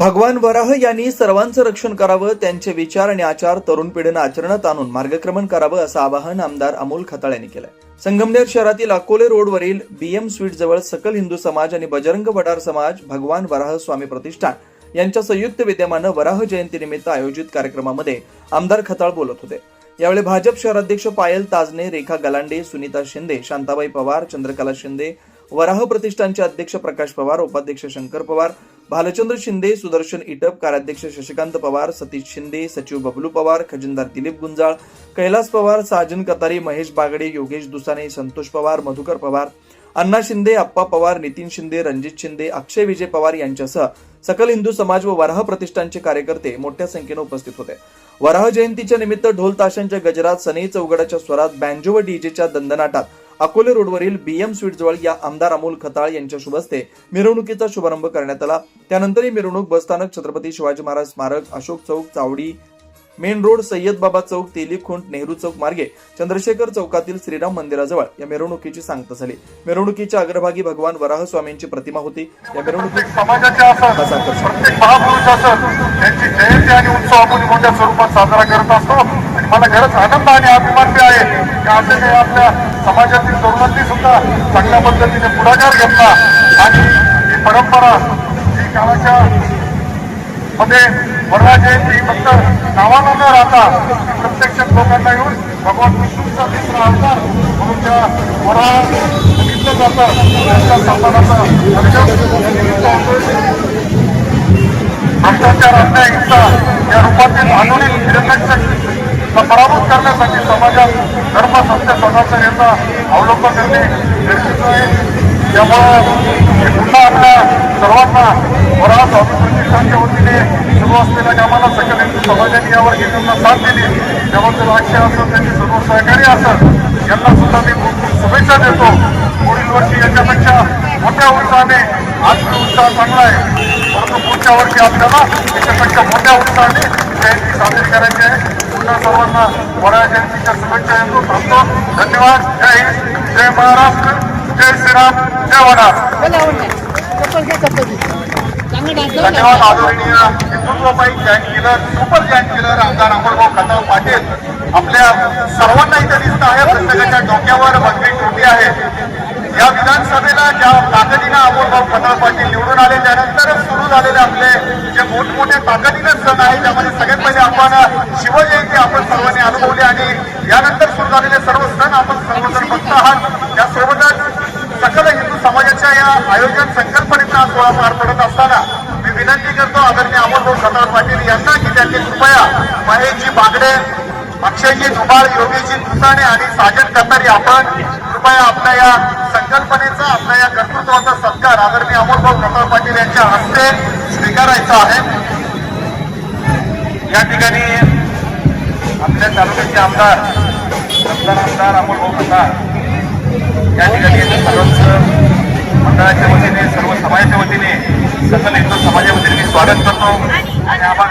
भगवान वराह यांनी सर्वांचं रक्षण करावं त्यांचे विचार आणि आचार तरुण पिढीनं आचरणात आणून मार्गक्रमण करावं असं आवाहन आमदार अमोल खताळ यांनी केलंय. संगमनेर शहरातील अकोले रोडवरील बीएम स्वीट जवळ सकल हिंदू समाज आणि बजरंग वडार समाज भगवान वराह स्वामी प्रतिष्ठान यांच्या संयुक्त विद्यमानं वराह जयंतीनिमित्त आयोजित कार्यक्रमामध्ये आमदार खताळ बोलत होते. यावेळी भाजप शहराध्यक्ष पायल ताजने रेखा गलांडे सुनीता शिंदे शांताबाई पवार चंद्रकला शिंदे वराह प्रतिष्ठानचे अध्यक्ष प्रकाश पवार उपाध्यक्ष शंकर पवार भालचंद्र शिंदे सुदर्शन इटप कार्याध्यक्ष शशिकांत पवार सतीश शिंदे सचिव बबलू पवार खजिनदार दिलीप गुंजाळ कैलास पवार साजन कतारी महेश बागडे योगेश दुसाने संतोष पवार मधुकर पवार अण्णा शिंदे अप्पा पवार नितीन शिंदे रणजित शिंदे अक्षय विजय पवार यांच्यासह सकल हिंदू समाज व वराह प्रतिष्ठानचे कार्यकर्ते मोठ्या संख्येने उपस्थित होते. वराह जयंतीच्या निमित्त ढोल ताशांच्या गजरात सनई चौगडाच्या स्वरात बँजो व डीजेच्या दंदनाटात अकोले रोडवरील बीएम स्वीट जवळ या आमदार अमोल खताळ यांच्या शुभ हस्ते मिरवणुकीचा शुभारंभ करण्यात आला. त्यानंतर ही मिरवणूक बसस्थानक छत्रपती शिवाजी महाराज स्मारक अशोक चौक चावडी मेन रोड सय्यद बाबा चौक तेली खुंट नेहरू चौक मार्गे चंद्रशेखर चौकातील श्रीराम मंदिराजवळ या मिरवणुकीची सांगता झाली. मिरवणुकीच्या अग्रभागी भगवान वराह स्वामींची प्रतिमा होती. या मिरवणुकीत त्यांची जयंती आणि उत्सव आपण मोठ्या स्वरूपात साजरा करत असतो. मला खरंच आनंद आणि अभिमान आहे की आपल्या समाजातील तरुणांनी सुद्धा चांगल्या पद्धतीने पुढाकार घेतला. आणि ही परंपरा ही काळाच्या मध्ये वर्णा जयंती ही फक्त नावानं न राहता प्रत्यक्ष लोकांना येऊन भगवान विष्णूंचा दुसरा अवतार म्हणून त्या वरा बघितलं जातं. त्यांच्या सन्मानाचा करण्यासाठी समाजात धर्म सत्य सदाचार यांचा अवलंब करणे गरजेचं आहे. त्यामुळं पुन्हा आपल्या सर्वांना वरा स्वामी प्रतिष्ठानच्या वतीने सुरू असलेल्या कामाला सकल हिंदू समाजाने यावर घेताना साथ दिली. त्याबद्दल अक्षय असं त्यांचे सर्व सहकारी असत यांना सुद्धा मी खूप खूप शुभेच्छा देतो. पुढील वर्षी याच्यापेक्षा मोठ्या उत्साहाने आज उत्साह चांगला आहे. परंतु पुढच्या वर्षी आपल्याला याच्यापेक्षा मोठ्या उत्साहाने जयंती साजरी करायची आहे. पुन्हा सर्वांना वरा जयंतीच्या शुभेच्छा देतो थांबतो. धन्यवाद. जय हिंद. जय महाराष्ट्र. जय श्रीराम. जय वडा धन्यवाद आदरणीय हिंदुत्वबाई join killer super join killer आमदार अमोलभाऊ खताव पाटील. आपल्या सर्वांना इथं दिसत आहे प्रत्येकाच्या डोक्यावर भगवी टोपी आहे. या विधानसभेला ज्या ताकदीनं अमोलभाऊ खताळ पाटील निवडून आले त्यानंतर सुरू झालेले आपले जे मोठमोठे ताकदीनं सण आहे त्यामध्ये सगळ्यात पहिले आपण शिवजयंती आपण सर्वांनी अनुभवली आणि यानंतर सुरू झालेले आपण सर्वजण बघत आहात. त्यासोबतच सकल हिंदू समाजाच्या या आयोजन संकल्पनेचा हा सोहळा पार पडत असताना मी विनंती करतो आदरणीय अमोलभाऊ खताळ पाटील यांना की त्यांनी कृपया महेशजी बागडे अक्षयजी धुमाळ योगीजी दुसाणे आणि साजन कतारी आपण कृपया आपल्या या संकल्पनेचा आपल्या या कर्तृत्वाचा सत्कार आदरणीय अमोलभाऊ खताळ पाटील यांच्या हस्ते स्वीकारायचा आहे. या ठिकाणी आपल्या तालुक्याचे आमदार आमदार आमदार अमोलभाऊ खताळ या ठिकाणी सर्वच मंडळाच्या वतीने सर्व समाजाच्या वतीने सकल हिंदू समाजाच्या वतीने मी स्वागत करतो. आणि आभार.